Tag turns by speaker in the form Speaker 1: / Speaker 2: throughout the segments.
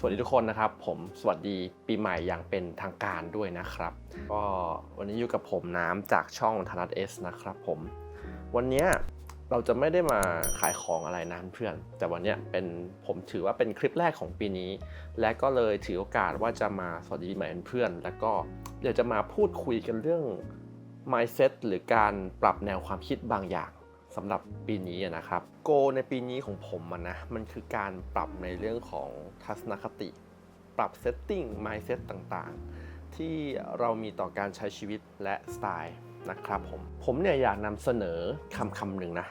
Speaker 1: สวัสดีทุกคนนะครับ ผมสวัสดีปีใหม่อย่างเป็นทางการด้วยนะครับ ก็วันนี้อยู่กับผมน้ำจากช่องธนัทเอสนะครับผมวันนี้เราจะไม่ได้มาขายของอะไรนะเพื่อน แต่วันนี้เป็นผมถือว่าเป็นคลิปแรกของปีนี้ และก็เลยถือโอกาสว่าจะมาสวัสดีปีใหม่เพื่อน แล้วก็เดี๋ยวจะมาพูดคุยกันเรื่อง mindset หรือการปรับแนวความคิดบางอย่าง สำหรับปีนี้นะครับ โกในปีนี้ของผมอะนะ มันคือการปรับในเรื่องของทัศนคติ ปรับ setting mindset ต่างๆ ที่เรามีต่อการใช้ชีวิตและสไตล์นะครับผม ผมเนี่ยอยากนำเสนอคำคำหนึ่งนะ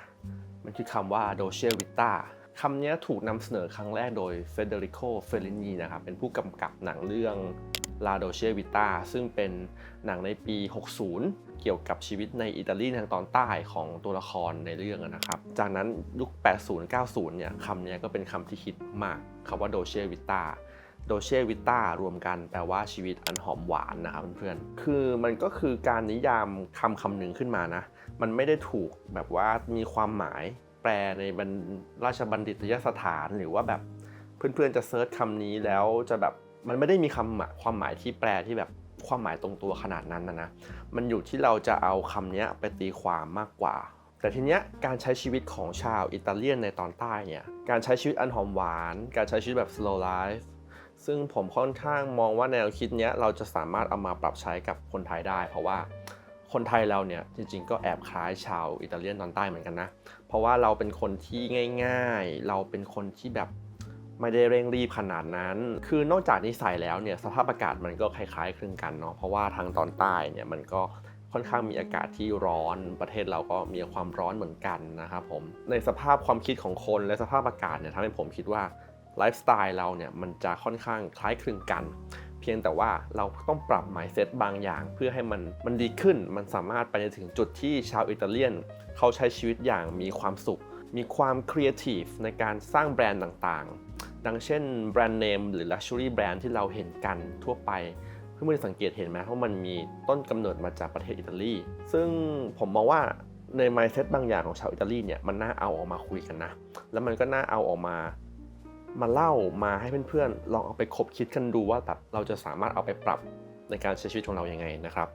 Speaker 1: มันคือคำว่า Dolce Vita คำนี้ถูกนำเสนอครั้งแรกโดยเฟเดริโก เฟลินีนะครับ เป็นผู้กำกับหนังเรื่อง La Dolce Vita ซึ่งเป็นหนังในปี 60 เกี่ยวกับชีวิตในอิตาลีทางตอนใต้ของตัวละครในเรื่องนะครับ จากนั้นยุค 80 90 เนี่ยคำนี้ก็เป็นคำที่ฮิตมากคำว่า Dolce Vita โดเชวิต้ารวมกันแปลว่าชีวิตอันหอมหวานนะครับเพื่อนๆ คือมันก็คือการนิยามคำคำหนึ่งขึ้นมานะ มันไม่ได้ถูกแบบว่ามีความหมายแปลในบรรราชบัณฑิตยสถานหรือว่าแบบเพื่อนๆจะเซิร์ชคำนี้แล้วจะแบบมันไม่ได้มีคำความหมายที่แปลที่แบบ ความหมายตรงตัวขนาดนั้นนะนะ มันอยู่ที่เราจะเอาคำนี้ไปตีความมากกว่า แต่ทีเนี้ยการใช้ชีวิตของชาวอิตาเลียนในตอนใต้เนี่ย การใช้ชีวิตอันหอมหวาน การใช้ชีวิตแบบ slow life ซึ่งผมค่อนข้างมองว่าแนวคิดเนี้ยเราจะสามารถเอามาปรับใช้กับคนไทยได้ เพราะว่าคนไทยเราเนี่ยจริงๆ ก็แอบคล้ายชาวอิตาเลียนตอนใต้เหมือนกันนะ เพราะว่าเราเป็นคนที่ง่าย ๆ เราเป็นคนที่แบบ ไม่ได้เร่งรีบขนาดนั้น คือนอกจากนิสัยแล้วเนี่ยสภาพอากาศมันก็คล้ายๆคลึงกันเนาะ เพราะว่าทางตอนใต้เนี่ยมันก็ค่อนข้างมีอากาศที่ร้อน ประเทศเราก็มีความร้อนเหมือนกันนะครับผม ในสภาพความคิดของคนและสภาพอากาศเนี่ยทำให้ผมคิดว่าไลฟ์สไตล์เราเนี่ยมันจะค่อนข้างคล้ายคลึงกัน เพียงแต่ว่าเราต้องปรับ mindset บางอย่าง เพื่อให้มันมันดีขึ้น มันสามารถไปถึงจุดที่ชาวอิตาเลียน เขาใช้ชีวิตอย่างมีความสุข มีความครีเอทีฟในการสร้างแบรนด์ต่างๆ ดังเช่นแบรนด์เนมหรือ Luxury แบรนด์ที่เราเห็นกันทั่วไปเพื่อนๆสังเกตเห็นไหมว่ามันมีต้นกำเนิดมาจากประเทศอิตาลี ซึ่งผมมองว่าใน mindset บางอย่างของชาวอิตาลีเนี่ยมันน่าเอาออกมาคุยกันนะ แล้วมันก็น่าเอาออกมามาเล่ามาให้เพื่อนๆ ลองเอาไปคบคิดกันดูว่าแบบเราจะสามารถเอาไปปรับในการใช้ชีวิตของเรายังไงนะครับ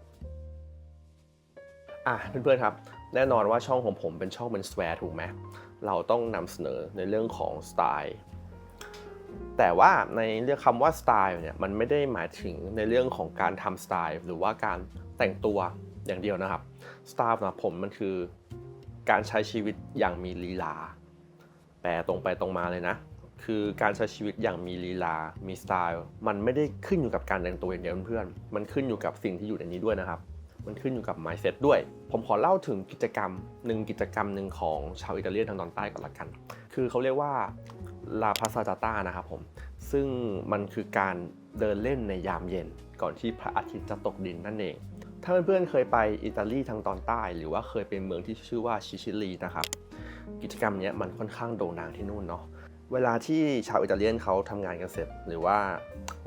Speaker 1: อะเพื่อนๆครับ แน่นอนว่าช่องของผมเป็นช่องเป็นสแวร์ถูกไหมเราต้องนำเสนอในเรื่องของสไตล์แต่ว่าในเรื่องคำว่าสไตล์เนี่ยมันไม่ได้หมายถึงในเรื่องของการทำสไตล์หรือว่าการแต่งตัวอย่างเดียวนะครับสไตล์สำหรับผมมันคือการใช้ชีวิตอย่างมีลีลา แปลตรงไปตรงมาเลยนะ คือการใช้ชีวิตอย่างมีลีลา มีสไตล์ มันไม่ได้ขึ้นอยู่กับการแต่งตัวอย่างเดียวเพื่อน มันขึ้นอยู่กับสิ่งที่อยู่ในนี้ด้วยนะครับ มันขึ้นอยู่กับ mindset ด้วย ผมขอเล่าถึงกิจกรรมหนึ่งกิจกรรมหนึ่งของชาวอิตาเลียนทางตอนใต้ก่อนละกัน คือเขาเรียกว่าลาพาซาจาต้านะครับผม ซึ่งมันคือการเดินเล่นในยามเย็นก่อนที่พระอาทิตย์จะตกดินนั่นเอง ถ้าเพื่อนๆเคยไปอิตาลีทางตอนใต้ หรือว่าเคยไปเมืองที่ชื่อว่าชิชิลีนะครับ กิจกรรมนี้มันค่อนข้างโด่งดังที่นู่นเนาะ เวลาที่ชาวอิตาเลียนเขาทำงานกันเสร็จ หรือว่า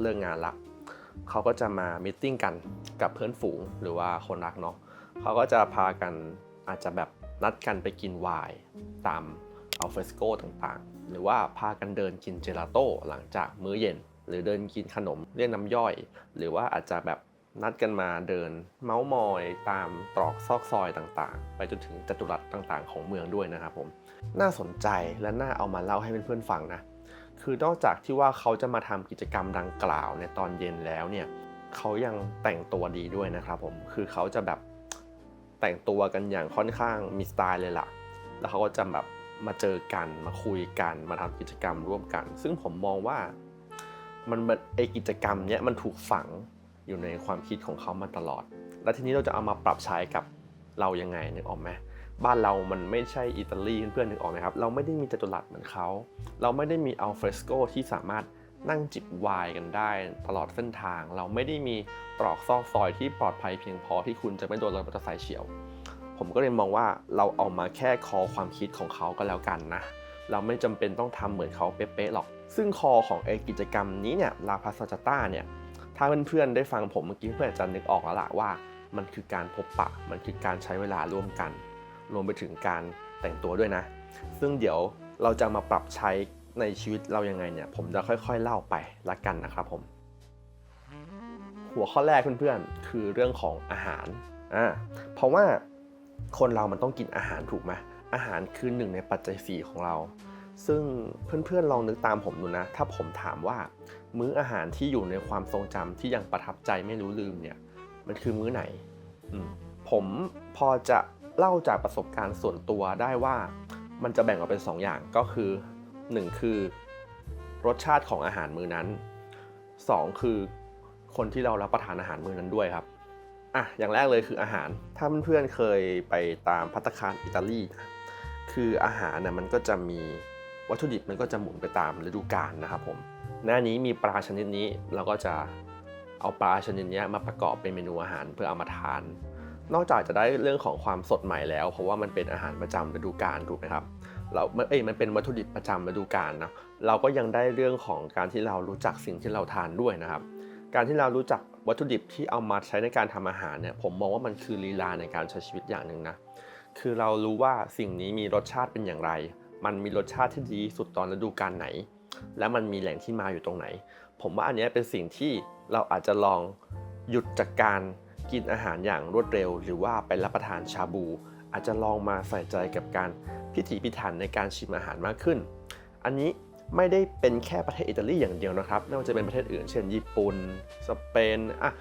Speaker 1: เลิกงานละ เขาก็จะมามิทติ้งกันกับเพื่อนฝูงหรือว่าคนรักเนาะเขาก็จะพากันอาจจะแบบนัดกันไปกินไวน์ตามอัลเฟสโกต่างๆ หรือว่าพากันเดินกินเจลาโต้หลังจากมื้อเย็น หรือเดินกินขนมเรียกน้ำย่อย หรือว่าอาจจะแบบนัดกันมาเดินเมาส์มอยตามตรอกซอกซอยต่างๆ ไปจนถึงจัตุรัสต่างๆ ของเมืองด้วยนะครับผม น่าสนใจและน่าเอามาเล่าให้เพื่อนๆฟังนะ คือนอกจากที่ว่าเขาจะมาทำกิจกรรมดังกล่าวในตอนเย็นแล้วเนี่ยเขายังแต่งตัวดีด้วยนะครับผมคือเขาจะแบบแต่งตัวกันอย่างค่อนข้างมีสไตล์เลยล่ะ แล้วเขาก็จะแบบมาเจอกันมาคุยกันมาทำกิจกรรมร่วมกัน ซึ่งผมมองว่ามันไอกิจกรรมเนี้ยมันถูกฝังอยู่ในความคิดของเขามาตลอด แล้วทีนี้เราจะเอามาปรับใช้กับเรายังไงนึกออกไหม บ้านเรามันไม่ใช่อิตาลีเพื่อนๆนึกออกไหมครับ เราไม่ได้มีจัตุรัสเหมือนเขา เราไม่ได้มีอัลเฟรสโกที่สามารถนั่งจิบไวน์กันได้ตลอดเส้นทาง เราไม่ได้มีตรอกซอกซอยที่ปลอดภัยเพียงพอที่คุณจะไม่โดนรถมอเตอร์ไซค์เฉียว ผมก็เลยมองว่าเราเอามาแค่คอความคิดของเขาก็แล้วกันนะ เราไม่จำเป็นต้องทำเหมือนเขาเป๊ะๆหรอก ซึ่งคอของไอกิจกรรมนี้เนี่ยลาพาซาจต้าเนี่ยถ้าเพื่อนๆได้ฟังผมเมื่อกี้เพื่อนอาจจะนึกออกแล้วล่ะว่า มันคือการพบปะ มันคือการใช้เวลาร่วมกัน รวมไปถึงการแต่งตัวด้วยนะ ซึ่งเดี๋ยวเราจะมาปรับใช้ในชีวิตเรายังไงเนี่ย ผมจะค่อยๆเล่าไปละกันนะครับผม หัวข้อแรกเพื่อนๆ คือเรื่องของอาหารอ่าเพราะว่าคนเรามันต้องกินอาหารถูกไหมอาหารคือหนึ่งในปัจจัยสี่ของเรา ซึ่งเพื่อนๆลองนึกตามผมดูนะ ถ้าผมถามว่า มื้ออาหารที่อยู่ในความทรงจำที่ยังประทับใจไม่รู้ลืมเนี่ย มันคือมื้อไหนอืมผมพอจะ เล่าจากประสบการณ์ส่วนตัวได้ว่ามันจะแบ่งออกเป็น2ออย่างก็คือ 1 คือ รสชาติของอาหารมื้อนั้น 2 คือคนที่เรารับประทานอาหารมื้อนั้นด้วยครับอะอย่างแรกเลยคืออาหารถ้าเพื่อนๆเคยไปตามพัตตาคารอิตาลีนะคืออาหารนี่ยมันก็จะมีวัตถุดิบมันก็จะหมุนไปตามฤดูกาลนะครับผมหน้านี้มีปลาชนิดนี้เราก็จะเอาปลาชนิดนี้มาประกอบเป็นเมนูอาหารเพื่อเอามาทาน นอกจากจะได้เรื่องของความสดใหม่แล้ว เพราะว่ามันเป็นอาหารประจำฤดูกาลถูกไหมครับเราเอ้ยมันเป็นวัตถุดิบประจำฤดูกาลนะเราก็ยังได้เรื่องของการที่เรารู้จักสิ่งที่เราทานด้วยนะครับ การที่เรารู้จักวัตถุดิบที่เอามาใช้ในการทำอาหารเนี่ยผมมองว่ามันคือลีลาในการใช้ชีวิตอย่างหนึ่งนะคือเรารู้ว่าสิ่งนี้มีรสชาติเป็นอย่างไร มันมีรสชาติที่ดีสุดตอนฤดูกาลไหน และมันมีแหล่งที่มาอยู่ตรงไหน ผมว่าอันนี้เป็นสิ่งที่เราอาจจะลองหยุดจากการ กินอาหารอย่างรวดเร็ว หรือว่าไปรับประทานชาบู อาจจะลองมาใส่ใจกับการพิถีพิถันในการชิมอาหารมากขึ้น อันนี้ไม่ได้เป็นแค่ประเทศอิตาลีอย่างเดียวนะครับไม่ว่าจะเป็นประเทศอื่น เช่น ญี่ปุ่น สเปนอะ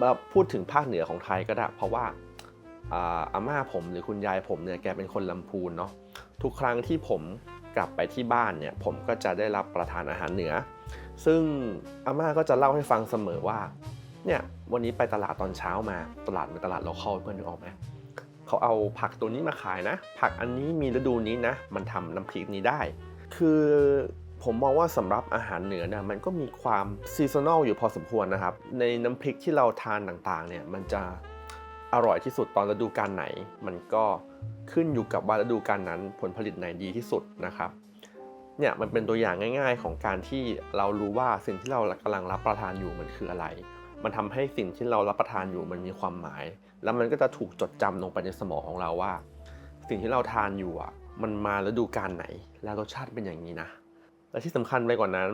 Speaker 1: มาพูดถึงภาคเหนือของไทยก็ได้ เพราะว่าอาอาม่าผมหรือคุณยายผมเนี่ยแกเป็นคนลำพูนเนาะทุกครั้งที่ผมกลับไปที่บ้านเนี่ยผมก็จะได้รับประทานอาหารเหนือ ซึ่งอาม่าก็จะเล่าให้ฟังเสมอว่าเนี่ย วันนี้ไปตลาดตอนเช้ามาตลาดเป็นตลาดโลคอลเพื่อนนึกออกไหมเขาเอาผักตัวนี้มาขายนะ ผักอันนี้มีฤดูนี้นะ มันทำน้ำพริกนี้ได้ คือผมมองว่าสำหรับอาหารเหนือเนี่ยมันก็มีความซีซันอลอยู่พอสมควรนะครับ ในน้ำพริกที่เราทานต่างๆเนี่ยมันจะอร่อยที่สุดตอนฤดูกาลไหน มันก็ขึ้นอยู่กับว่าฤดูกาลนั้นผลผลิตไหนดีที่สุดนะครับเนี่ยมันเป็นตัวอย่างง่าย ๆ ของการที่เรารู้ว่าสิ่งที่เรากำลังรับประทานอยู่มันคืออะไร มันทำให้สิ่งที่เรารับประทานอยู่มันมีความหมาย แล้วมันก็จะถูกจดจำลงไปในสมองของเราว่า สิ่งที่เราทานอยู่อะมันมาฤดูกาลไหน แล้วรสชาติเป็นอย่างนี้นะ และที่สำคัญไปกว่านั้น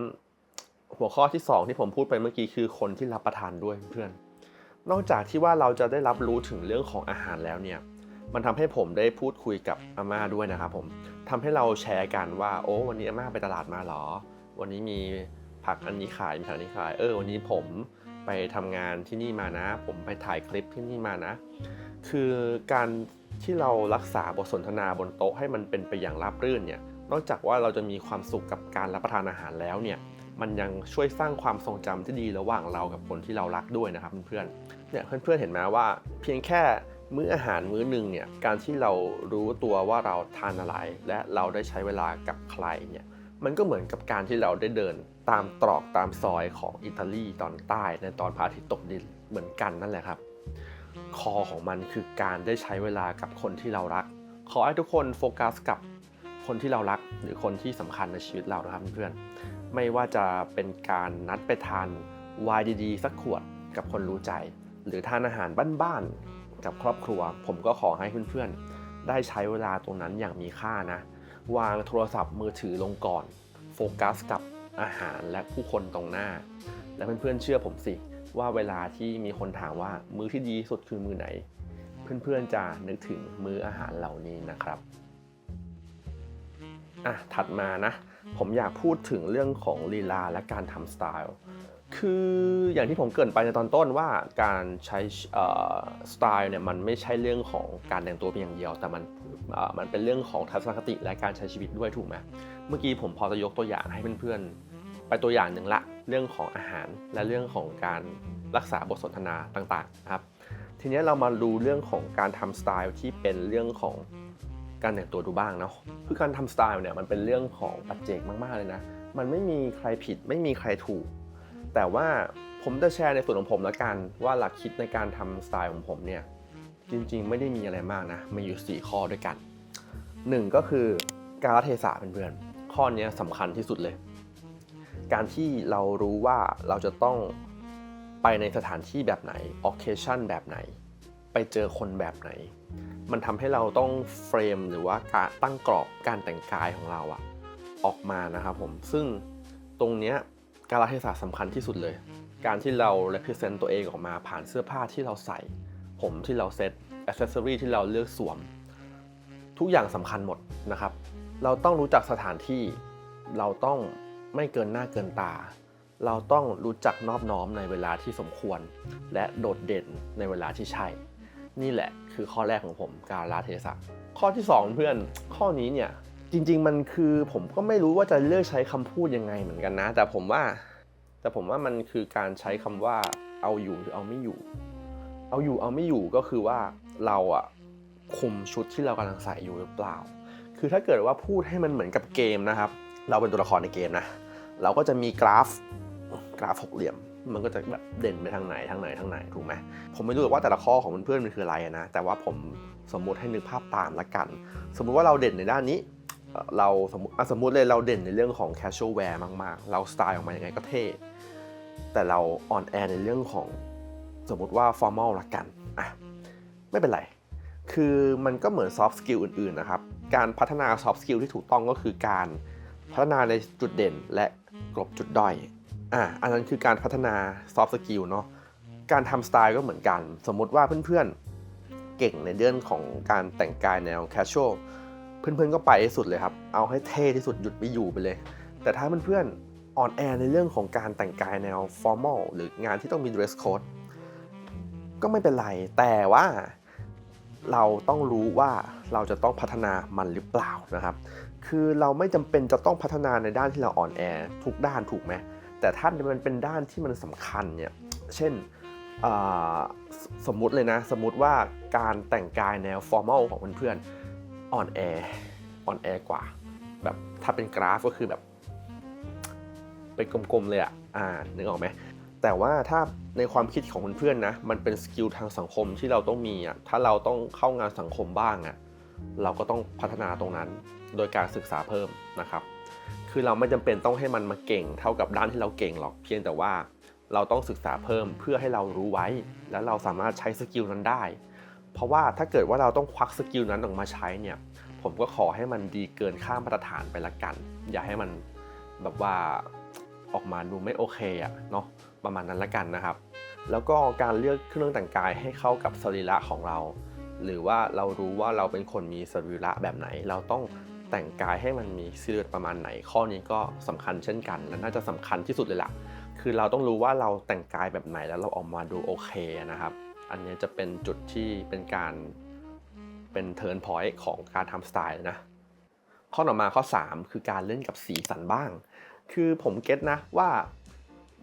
Speaker 1: หัวข้อที่ 2 ที่ผมพูดไปเมื่อกี้คือคนที่รับประทานด้วยเพื่อน นอกจากที่ว่าเราจะได้รับรู้ถึงเรื่องของอาหารแล้วเนี่ยมันทำให้ผมได้พูดคุยกับอาม่าด้วยนะครับผมทำให้เราแชร์กันว่า โอ้วันนี้อาม่าไปตลาดมาเหรอ วันนี้มีผักอันนี้ขายมีผักอันนี้ขาย เออ วันนี้ผม ไปทำงานที่นี่มานะ ผมไปถ่ายคลิปที่นี่มานะ คือการที่เรารักษาบทสนทนาบนโต๊ะให้มันเป็นไปอย่างราบรื่นเนี่ยนอกจากว่าเราจะมีความสุขกับการรับประทานอาหารแล้วเนี่ยมันยังช่วยสร้างความทรงจำที่ดีระหว่างเรากับคนที่เรารักด้วยนะครับเพื่อนๆเนี่ยเพื่อนๆเห็นไหมว่า เพียงแค่มื้ออาหารมื้อหนึ่งเนี่ยการที่เรารู้ตัวว่าเราทานอะไร และเราได้ใช้เวลากับใครเนี่ยมันก็เหมือนกับการที่เราได้เดิน ตามตรอกตามซอยของอิตาลีตอนใต้ในตอนพระอาทิตย์ตกดินเหมือนกันนั่นแหละครับ คอของมันคือการได้ใช้เวลากับคนที่เรารัก ขอให้ทุกคนโฟกัสกับคนที่เรารักหรือคนที่สำคัญในชีวิตเรานะครับเพื่อนๆไม่ว่าจะเป็นการนัดไปทานวน์ดีๆสักขวดกับคนรู้ใจ หรือทานอาหารบ้านๆกับครอบครัว ผมก็ขอให้เพื่อนๆ ได้ใช้เวลาตรงนั้นอย่างมีค่านะ วางโทรศัพท์มือถือลงก่อน โฟกัสกับ อาหารและผู้คนตรงหน้า และเพื่อนๆเชื่อผมสิ ว่าเวลาที่มีคนถามว่ามื้อที่ดีสุดคือมื้อไหน เพื่อนๆจะนึกถึงมื้ออาหารเหล่านี้นะครับอะถัดมานะ ผมอยากพูดถึงเรื่องของลีลาและการทำสไตล์ คืออย่างที่ผมเกรินไปในตอนต้นว่าการใช้สไตล์เนี่ยมันไม่ใช่เรื่องของการแต่งตัวเพียงอย่างเดียว แต่มันเอ่อมันเป็นเรื่องของทัศนคติและการใช้ชีวิตด้วยถูกไหมเมื่อกี้ผมพอจะยกตัวอย่างให้เพื่อนๆไปตัวอย่างหนึ่งละเรื่องของอาหารและเรื่องของการรักษาบทสนทนาต่างๆครับทีนี้เรามาดูเรื่องของการทำสไตล์ที่เป็นเรื่องของการแต่งตัวดูบ้างเนาะคือการทำสไตล์เนี่ยมันเป็นเรื่องของปัจเจกมากๆเลยนะมันไม่มีใครผิดไม่มีใครถูก แต่ว่าผมจะแชร์ในส่วนของผมละกัน ว่าหลักคิดในการทำสไตล์ของผมเนี่ย จริงๆ ไม่ได้มีอะไรมากนะมีอยู่ 4 ข้อด้วยกัน 1 ก็คือการเทศะเพื่อนๆข้อนี้สำคัญที่สุดเลย การที่เรารู้ว่าเราจะต้องไปในสถานที่แบบไหน occasion แบบไหน ไปเจอคนแบบไหน มันทำให้เราต้องเฟรมหรือว่าการตั้งกรอบการแต่งกายของเราอะออกมานะครับผมซึ่งตรงเนี้ย การละเทศะสำคัญที่สุดเลย การที่เรา represent ตัวเองออกมาผ่านเสื้อผ้าที่เราใส่ ผมที่เราเซ็ต accessory ที่เราเลือกสวม ทุกอย่างสำคัญหมดนะครับ เราต้องรู้จักสถานที่ เราต้องไม่เกินหน้าเกินตา เราต้องรู้จักนอบน้อมในเวลาที่สมควร และโดดเด่นในเวลาที่ใช่ นี่แหละคือข้อแรกของผมการละเทศะข้อที่ 2 เพื่อนข้อนี้เนี่ย จริง ๆ มันคือผมก็ไม่รู้ว่าจะเลือกใช้คำพูดยังไงเหมือนกันนะ แต่ผมว่า แต่ผมว่ามันคือการใช้คำว่าเอาอยู่หรือเอาไม่อยู่ เอาอยู่เอาไม่อยู่ก็คือว่าเราอะคุมชุดที่เรากำลังใส่อยู่หรือเปล่า คือถ้าเกิดว่าพูดให้มันเหมือนกับเกมนะครับ เราเป็นตัวละครในเกมนะ เราก็จะมีกราฟกราฟหกเหลี่ยม มันก็จะแบบเด่นไปทางไหนทางไหนทางไหนถูกไหมผมไม่รู้หรอกว่าแต่ละข้อของเพื่อนมันคืออะไรนะ แต่ว่าผมสมมติให้นึกภาพตามละกัน สมมุติว่าเราเด่นในด้านนี้ เราสมมติสมมติเลยเราเด่นในเรื่องของ casual wear มาก ๆ เราสไตล์ออกมายังไงก็เท่ แต่เราอ่อนแอในเรื่องของสมมุติว่า formal ละกันอะไม่เป็นไร คือมันก็เหมือน soft skill อื่น ๆ นะครับ การพัฒนา soft skill ที่ถูกต้องก็คือการพัฒนาในจุดเด่นและกลบจุดด้อยอะอันนั้นคือการพัฒนา soft skill เนาะการทำสไตล์ก็เหมือนกัน สมมติว่าเพื่อน ๆ เก่งในเรื่องของการแต่งกายแนว casual เพื่อนๆก็ไปให้สุดเลยครับ เอาให้เท่ที่สุดหยุดไม่อยู่ไปเลย แต่ถ้าเพื่อนๆอ่อนแอในเรื่องของการแต่งกายแนว formal หรืองานที่ต้องมี dress code ก็ไม่เป็นไร แต่ว่าเราต้องรู้ว่าเราจะต้องพัฒนามันหรือเปล่านะครับ คือเราไม่จำเป็นจะต้องพัฒนาในด้านที่เราอ่อนแอทุกด้านถูกไหมแต่ถ้ามันเป็นด้านที่มันสำคัญเนี่ย เช่นสมมุติเลยนะ สมมุติว่าการแต่งกายแนว formal ของเพื่อนๆ อ่อนแออ่อนแอกว่า แบบถ้าเป็นกราฟก็คือแบบ เป็นกลมๆเลยอะอ่านึกออกไหมแต่ว่าถ้าในความคิดของเพื่อนๆนะ มันเป็นสกิลทางสังคมที่เราต้องมีอะถ้าเราต้องเข้างานสังคมบ้างอะเราก็ต้องพัฒนาตรงนั้นโดยการศึกษาเพิ่มนะครับ คือเราไม่จำเป็นต้องให้มันมาเก่งเท่ากับด้านที่เราเก่งหรอกเพียงแต่ว่าเราต้องศึกษาเพิ่มเพื่อให้เรารู้ไว้ แล้วเราสามารถใช้สกิลนั้นได้ เพราะว่าถ้าเกิดว่าเราต้องควักสกิลนั้นออกมาใช้เนี่ย ผมก็ขอให้มันดีเกินค่ามาตรฐานไปละกัน อย่าให้มันแบบว่าออกมาดูไม่โอเคอะเนาะประมาณนั้นละกันนะครับ แล้วก็การเลือกเครื่องแต่งกายให้เข้ากับสรีระของเรา หรือว่าเรารู้ว่าเราเป็นคนมีสรีระแบบไหน เราต้องแต่งกายให้มันมีสิริประมาณไหน ข้อนี้ก็สำคัญเช่นกันและน่าจะสำคัญที่สุดเลยล่ะคือเราต้องรู้ว่าเราแต่งกายแบบไหนแล้วเราออกมาดูโอเคนะครับ อันนี้จะเป็นจุดที่เป็นการเป็นเทิร์นพอยต์ของการทำสไตล์นะ ข้อต่อมาข้อ 3 คือการเล่นกับสีสันบ้าง คือผมเก็ตนะว่า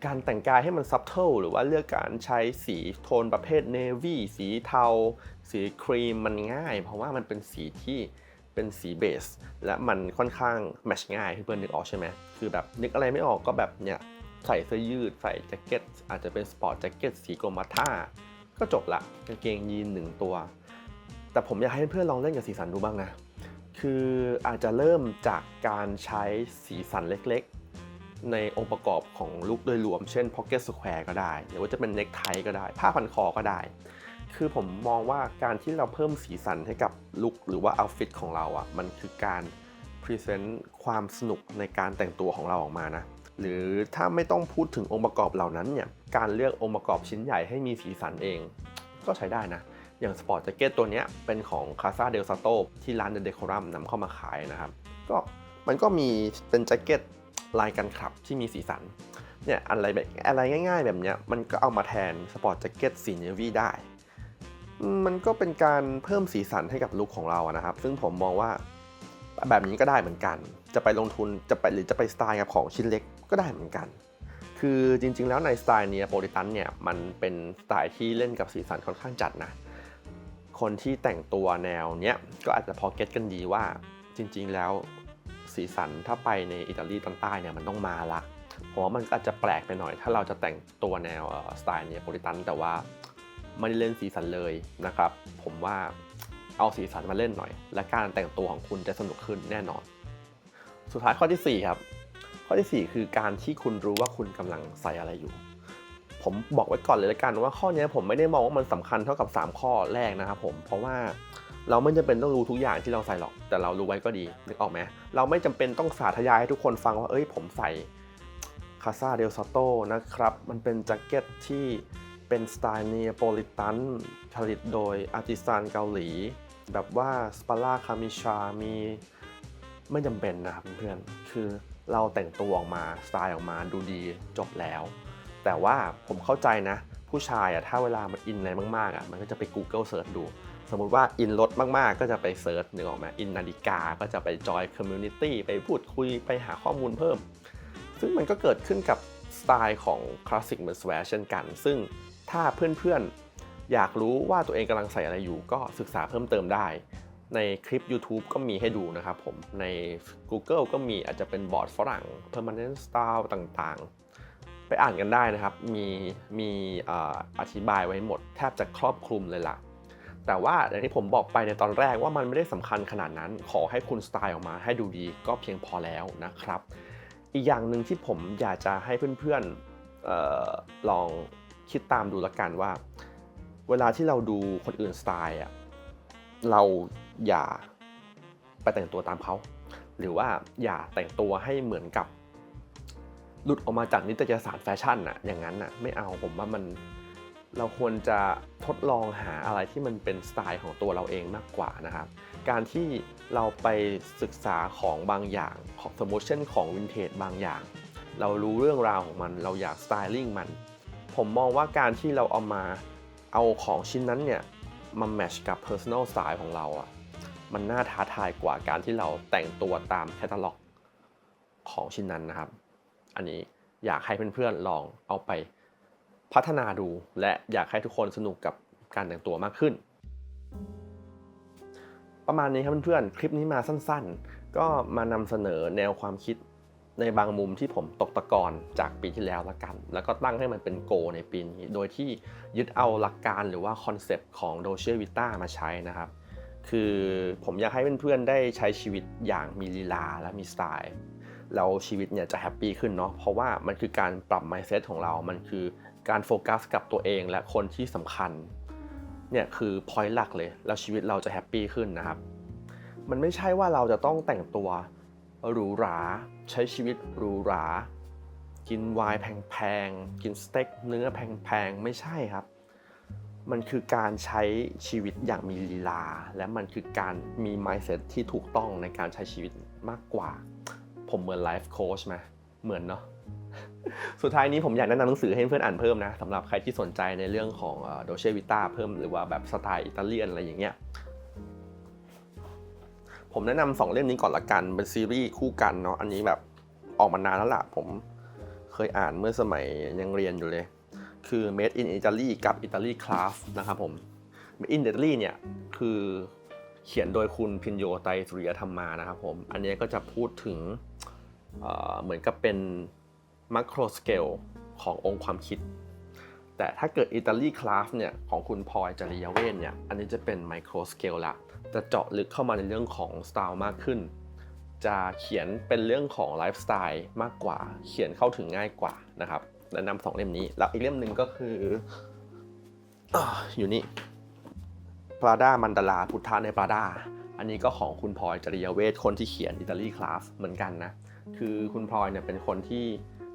Speaker 1: การแต่งกายให้มันซับเทิลหรือว่าเลือกการใช้สีโทนประเภทเนวี่สีเทา สีครีมมันง่าย เพราะว่ามันเป็นสีที่เป็นสีเบส และมันค่อนข้างแมชง่ายที่เพื่อนนึกออกใช่ไหมคือแบบนึกอะไรไม่ออกก็แบบเนี่ยใส่เสื้อยืด ใส่แจ็คเก็ตอาจจะเป็นสปอร์ตแจ็คเก็ตสีกรมท่า ก็จบละกางเกงยีนหนึ่งตัว แต่ผมอยากให้เพื่อนๆลองเล่นกับสีสันดูบ้างนะ คืออาจจะเริ่มจากการใช้สีสันเล็กๆ ในองค์ประกอบของลุคโดยรวม เช่น Pocket Square ก็ได้ หรือว่าจะเป็นเน็กไทก็ได้ ผ้าพันคอก็ได้ คือผมมองว่าการที่เราเพิ่มสีสันให้กับลุคหรือว่าเอาฟิตของเราอะ่ะ มันคือการพรีเซนต์ความสนุกในการแต่งตัวของเราออกมานะ หรือถ้าไม่ต้องพูดถึงองค์ประกอบเหล่านั้นเนี่ยการเลือกองค์ประกอบชิ้นใหญ่ให้มีสีสันเอง ก็ใช้ได้นะอย่างสปอร์ตแจ็คเก็ตตัวนี้เป็นของ Casa del Sato ที่ร้าน The Decorum นำเข้ามาขายนะครับก็มันก็มีเป็นแจ็คเก็ตลายกันขับที่มีสีสันเนี่ยอะไรแบบอะไรง่ายๆ แบบเนี้ยมันก็เอามาแทนสปอร์ตแจ็คเก็ตสีเนวีได้มมันก็เป็นการเพิ่มสีสันให้กับลุคของเราอะนะครับ ซึ่งผมมองว่าแบบนี้ก็ได้เหมือนกัน จะไปลงทุนจะไปหรือจะไปสไตล์กับของชิ้นเล็ก ก็ได้เหมือนกัน คือจริง ๆ แล้วในสไตล์เนี้ยโปรติตันเนี่ยมันเป็นสไตล์ที่เล่นกับสีสันค่อนข้างจัดนะ คนที่แต่งตัวแนวเนี้ยก็อาจจะพอเก็ตกันดีว่า จริง ๆ แล้วสีสันถ้าไปในอิตาลีตอนใต้เนี่ยมันต้องมาละเพราะว่ามันอาจจะแปลกไปหน่อย ถ้าเราจะแต่งตัวแนวสไตล์เนี้ยโปรติตันแต่ว่าไม่ได้เล่นสีสันเลยนะครับ ผมว่าเอาสีสันมาเล่นหน่อย และการแต่งตัวของคุณจะสนุกขึ้นแน่นอน สุดท้ายข้อทีสี่4 ครับ ข้อทีสี่ 4 คือการที่คุณรู้ว่าคุณกำลังใส่อะไรอยู่ ผมบอกไว้ก่อนเลยละกันว่าข้อนี้ผมไม่ได้มองว่ามันสำคัญเท่ากับ 3 ข้อแรกนะครับผมเพราะว่าเราไม่จำเป็นต้องรู้ทุกอย่างที่เราใส่หรอก แต่เรารู้ไว้ก็ดีนึกออกไหมเราไม่จำเป็นต้องสาธยายให้ทุกคนฟังว่าเอ้ยผมใส่คาซาเดลซ o โตนะครับ มันเป็นแจ็คเก็ตที่เป็นสไตล์เนีโปลิตันผลิตโดยอาร์ติซานเกาหลี แบบว่าสปาร่าคามิชามีไม่จำเป็นนะครับเพื่อนคือ เราแต่งตัวออกมาสไตล์ออกมาดูดีจบแล้ว แต่ว่าผมเข้าใจนะ ผู้ชายอะถ้าเวลามันอินอะไรมากๆอะมันก็จะไป Google Search ดู สมมุติว่าอินรถมากๆ ก็จะไปเซิร์ชนึกออกไหมอินนาฬิกาก็จะไปจอยคอมมูนิตี้ไปพูดคุยไปหาข้อมูลเพิ่ม ซึ่งมันก็เกิดขึ้นกับสไตล์ของคลาสสิกเมอร์สแวร์เช่นกัน ซึ่งถ้าเพื่อนๆอยากรู้ว่าตัวเองกำลังใส่อะไรอยู่ก็ศึกษาเพิ่มเติมได้ ในคลิป YouTube ก็มีให้ดูนะครับผม ใน Google ก็มีอาจจะเป็นบอร์ดฝรั่ง permanent style ต่างๆ ไปอ่านกันได้นะครับ มีมีอธิบายไว้หมด แทบจะครอบคลุมเลยล่ะ แต่ว่าอย่างที่ผมบอกไปในตอนแรกว่ามันไม่ได้สำคัญขนาดนั้น ขอให้คุณสไตล์ออกมาให้ดูดีก็เพียงพอแล้วนะครับ อีกอย่างหนึ่งที่ผมอยากจะให้เพื่อนๆออลองคิดตามดูละกันว่า เวลาที่เราดูคนอื่นสไตล์อะ เราอย่าไปแต่งตัวตามเขาหรือว่าอย่าแต่งตัวให้เหมือนกับหลุดออกมาจากนิตยสารแฟชั่นอะอย่างนั้นอะไม่เอาผมว่ามันเราควรจะทดลองหาอะไรที่มันเป็นสไตล์ของตัวเราเองมากกว่านะครับ การที่เราไปศึกษาของบางอย่างของสมมติเช่นของวินเทจบางอย่าง เรารู้เรื่องราวของมัน เราอยากสไตลิ่งมัน ผมมองว่าการที่เราเอามาเอาของชิ้นนั้นเนี่ย มาแมชกับ personal style ของเราอะ่ะมันน่าท้าทายกว่าการที่เราแต่งตัวตามแคตตาล็อกของชิ้นนั้นนะครับ อันนี้อยากให้เพื่อนๆลองเอาไปพัฒนาดู และอยากให้ทุกคนสนุกกับการแต่งตัวมากขึ้น ประมาณนี้ครับเพื่อนๆ คลิปนี้มาสั้นๆ ก็มานำเสนอแนวความคิด ในบางมุมที่ผมตกตะกอนจากปีที่แล้วละกัน แล้วก็ตั้งให้มันเป็นโก ในปีนี้ โดยที่ยึดเอาหลักการหรือว่าคอนเซปต์ของโดเชียวิต้ามาใช้นะครับ คือผมอยากให้เพื่อนๆได้ใช้ชีวิตอย่างมีลีลาและมีสไตล์แล้วชีวิตเนี่ยจะแฮปปี้ขึ้นเนาะเพราะว่ามันคือการปรับ mindset ของเรา มันคือการโฟกัสกับตัวเองและคนที่สำคัญเนี่ยคือ point หลักเลย แล้วชีวิตเราจะแฮปปี้ขึ้นนะครับ มันไม่ใช่ว่าเราจะต้องแต่งตัว หรูหรา ใช้ชีวิตหรูหรา กินไวน์แพงๆ กินสเต็กเนื้อแพงๆ ไม่ใช่ครับ มันคือการใช้ชีวิตอย่างมีลีลา และมันคือการมี mindset ที่ถูกต้องในการใช้ชีวิตมากกว่า ผมเหมือนไลฟ์โค้ชไหมเหมือนเนาะสุดท้ายนี้ผมอยากแนะนำหนังสือให้เพื่อนอ่านเพิ่มนะสำหรับใครที่สนใจในเรื่องของโดเชวิต้าเพิ่มหรือว่าแบบสไตล์อิตาเลียนอะไรอย่างเงี้ย ผมแนะนำสองเล่มนี้ก่อนละกัน เป็นซีรีส์คู่กันเนาะ อันนี้แบบออกมานานแล้วล่ะ ผมเคยอ่านเมื่อสมัยยังเรียนอยู่เลย คือ Made in Italy กับ Italy Class นะครับผม Made in Italy เนี่ย คือเขียนโดยคุณพินโยไตสุริยธรรมานะครับผม อันนี้ก็จะพูดถึงเเหมือนกับเป็นมัคโครสเกลขององค์ความคิด แต่ถ้าเกิดอิตาลีคลาสเนี่ยของคุณพลอยจริยเวทเนี่ย อันนี้จะเป็นไมโครสเกลละ จะเจาะลึกเข้ามาในเรื่องของสไตล์มากขึ้น จะเขียนเป็นเรื่องของไลฟ์สไตล์มากกว่า เขียนเข้าถึงง่ายกว่านะครับแนะนำสองเล่มนี้ แล้วอีกเล่มหนึ่งก็คืออยู่นี่ปราดามันดาลาพุทธาในปราดาอันนี้ก็ของคุณพลอยจริยเวทคนที่เขียนอิตาลีคลาสเหมือนกันนะ คือคุณพลอยเนี่ยเป็นคนที่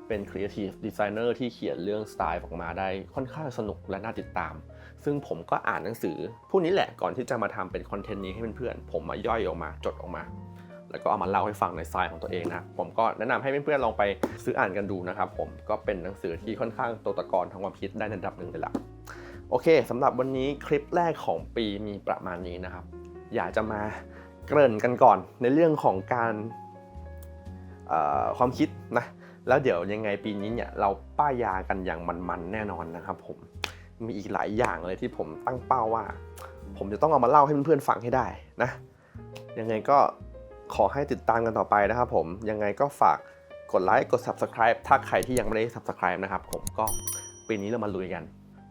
Speaker 1: เป็น Creative Designer ที่เขียนเรื่องสไตล์ออกมาได้ค่อนข้างสนุกและน่าติดตาม ซึ่งผมก็อ่านหนังสือพวกนี้แหละก่อนที่จะมาทำเป็นคอนเทนต์นี้ให้เพื่อนๆผมมาย่อยออกมาจดออกมา แล้วก็เอามาเล่าให้ฟังในสไตล์ของตัวเองนะผมก็แนะนำให้เพื่อนๆลองไปซื้ออ่านกันดูนะครับผมก็เป็นหนังสือที่ค่อนข้างตกตะกอนทางความคิดได้ในระดับหนึ่งเลยล่ะโอเคสำหรับวันนี้คลิปแรกของปีมีประมาณนี้นะครับ อยากจะมาเกริ่นกันก่อนในเรื่องของการความคิดนะแล้วเดี๋ยวยังไงปีนี้เนี่ยเราป้ายยากันอย่างมันๆแน่นอนนะครับผม มีอีกหลายอย่างเลยที่ผมตั้งเป้าว่า ผมจะต้องเอามาเล่าให้เพื่อนๆฟังให้ได้นะ ยังไงก็ขอให้ติดตามกันต่อไปนะครับผม ยังไงก็ฝากกดไลค์กด Subscribe ถ้าใครที่ยังไม่ได้ Subscribe นะครับ ผมก็ปีนี้เรามาลุยกัน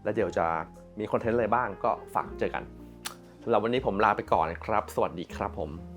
Speaker 1: แล้วเดี๋ยวจะมีคอนเทนต์อะไรบ้างก็ฝากเจอกันสำหรับวันนี้ผมลาไปก่อนนะครับ สวัสดีครับผม